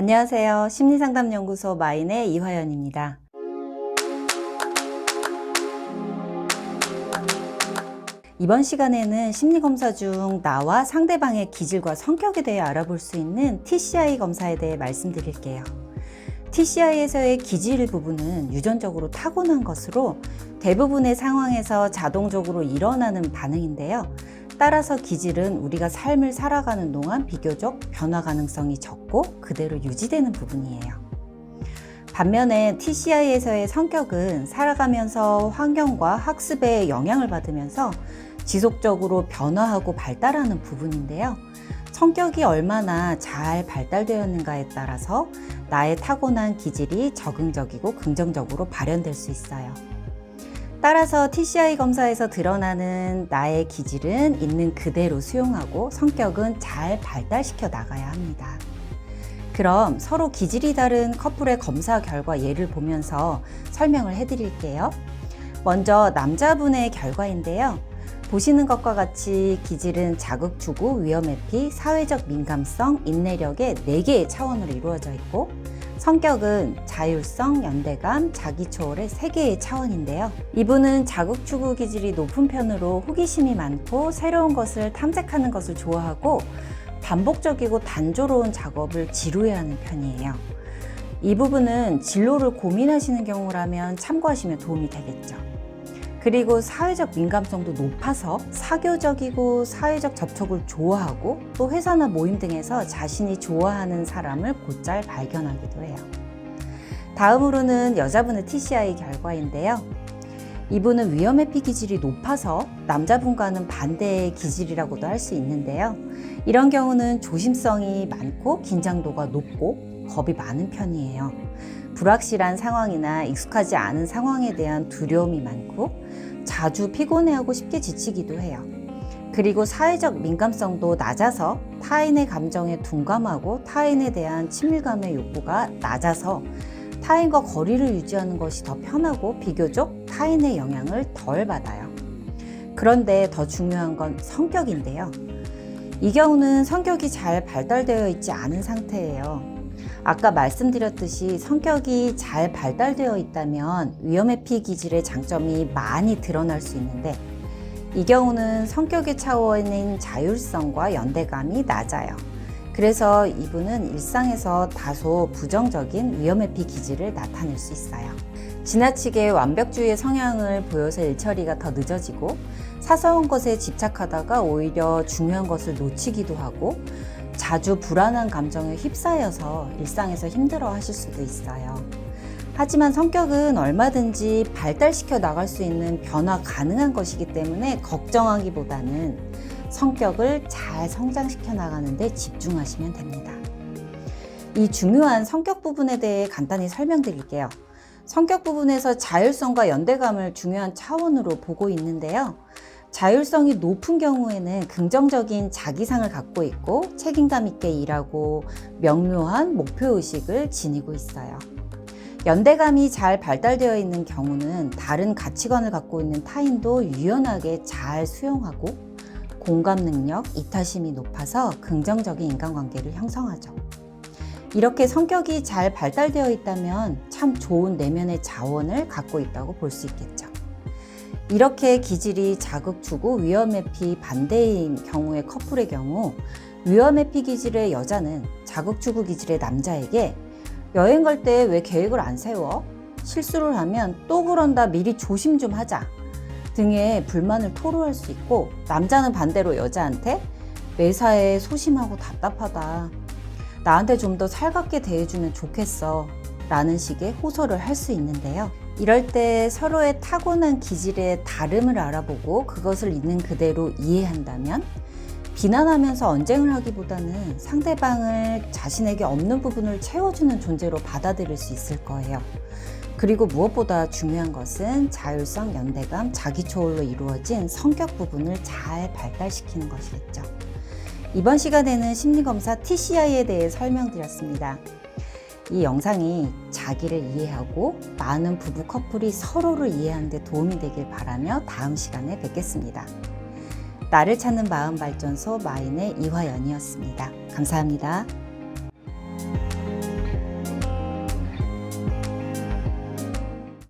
안녕하세요. 심리상담연구소 마인의 이화연입니다. 이번 시간에는 심리검사 중 나와 상대방의 기질과 성격에 대해 알아볼 수 있는 TCI 검사에 대해 말씀드릴게요. TCI에서의 기질 부분은 유전적으로 타고난 것으로 대부분의 상황에서 자동적으로 일어나는 반응인데요. 따라서 기질은 우리가 삶을 살아가는 동안 비교적 변화 가능성이 적고 그대로 유지되는 부분이에요. 반면에 TCI에서의 성격은 살아가면서 환경과 학습에 영향을 받으면서 지속적으로 변화하고 발달하는 부분인데요. 성격이 얼마나 잘 발달되었는가에 따라서 나의 타고난 기질이 적응적이고 긍정적으로 발현될 수 있어요. 따라서 TCI 검사에서 드러나는 나의 기질은 있는 그대로 수용하고 성격은 잘 발달시켜 나가야 합니다. 그럼 서로 기질이 다른 커플의 검사 결과 예를 보면서 설명을 해드릴게요. 먼저 남자분의 결과인데요. 보시는 것과 같이 기질은 자극 추구, 위험 회피, 사회적 민감성, 인내력의 4개의 차원으로 이루어져 있고 성격은 자율성, 연대감, 자기초월의 3개의 차원인데요. 이분은 자극 추구 기질이 높은 편으로 호기심이 많고 새로운 것을 탐색하는 것을 좋아하고 반복적이고 단조로운 작업을 지루해하는 편이에요. 이 부분은 진로를 고민하시는 경우라면 참고하시면 도움이 되겠죠. 그리고 사회적 민감성도 높아서 사교적이고 사회적 접촉을 좋아하고 또 회사나 모임 등에서 자신이 좋아하는 사람을 곧잘 발견하기도 해요. 다음으로는 여자분의 TCI 결과인데요. 이분은 위험 회피 기질이 높아서 남자분과는 반대의 기질이라고도 할 수 있는데요. 이런 경우는 조심성이 많고 긴장도가 높고 겁이 많은 편이에요. 불확실한 상황이나 익숙하지 않은 상황에 대한 두려움이 많고 자주 피곤해하고 쉽게 지치기도 해요. 그리고 사회적 민감성도 낮아서 타인의 감정에 둔감하고 타인에 대한 친밀감의 욕구가 낮아서 타인과 거리를 유지하는 것이 더 편하고 비교적 타인의 영향을 덜 받아요. 그런데 더 중요한 건 성격인데요. 이 경우는 성격이 잘 발달되어 있지 않은 상태예요. 아까 말씀드렸듯이 성격이 잘 발달되어 있다면 위험 회피 기질의 장점이 많이 드러날 수 있는데 이 경우는 성격의 차원인 자율성과 연대감이 낮아요. 그래서 이분은 일상에서 다소 부정적인 위험 회피 기질을 나타낼 수 있어요. 지나치게 완벽주의의 성향을 보여서 일처리가 더 늦어지고 사소한 것에 집착하다가 오히려 중요한 것을 놓치기도 하고 자주 불안한 감정에 휩싸여서 일상에서 힘들어 하실 수도 있어요. 하지만 성격은 얼마든지 발달시켜 나갈 수 있는 변화 가능한 것이기 때문에 걱정하기보다는 성격을 잘 성장시켜 나가는 데 집중하시면 됩니다. 이 중요한 성격 부분에 대해 간단히 설명드릴게요. 성격 부분에서 자율성과 연대감을 중요한 차원으로 보고 있는데요. 자율성이 높은 경우에는 긍정적인 자기상을 갖고 있고 책임감 있게 일하고 명료한 목표의식을 지니고 있어요. 연대감이 잘 발달되어 있는 경우는 다른 가치관을 갖고 있는 타인도 유연하게 잘 수용하고 공감 능력, 이타심이 높아서 긍정적인 인간관계를 형성하죠. 이렇게 성격이 잘 발달되어 있다면 참 좋은 내면의 자원을 갖고 있다고 볼 수 있겠죠. 이렇게 기질이 자극 주고 위험 회피 반대인 경우의 커플의 경우 위험 회피 기질의 여자는 자극 주고 기질의 남자에게 여행 갈 때 왜 계획을 안 세워? 실수를 하면 또 그런다 미리 조심 좀 하자 등의 불만을 토로할 수 있고 남자는 반대로 여자한테 매사에 소심하고 답답하다 나한테 좀 더 살갑게 대해주면 좋겠어 라는 식의 호소를 할 수 있는데요. 이럴 때 서로의 타고난 기질의 다름을 알아보고 그것을 있는 그대로 이해한다면 비난하면서 언쟁을 하기보다는 상대방을 자신에게 없는 부분을 채워주는 존재로 받아들일 수 있을 거예요. 그리고 무엇보다 중요한 것은 자율성, 연대감, 자기초월로 이루어진 성격 부분을 잘 발달시키는 것이겠죠. 이번 시간에는 심리검사 TCI에 대해 설명드렸습니다. 이 영상이 자기를 이해하고 많은 부부 커플이 서로를 이해하는 데 도움이 되길 바라며 다음 시간에 뵙겠습니다. 나를 찾는 마음 발전소 마인의 이화연이었습니다. 감사합니다.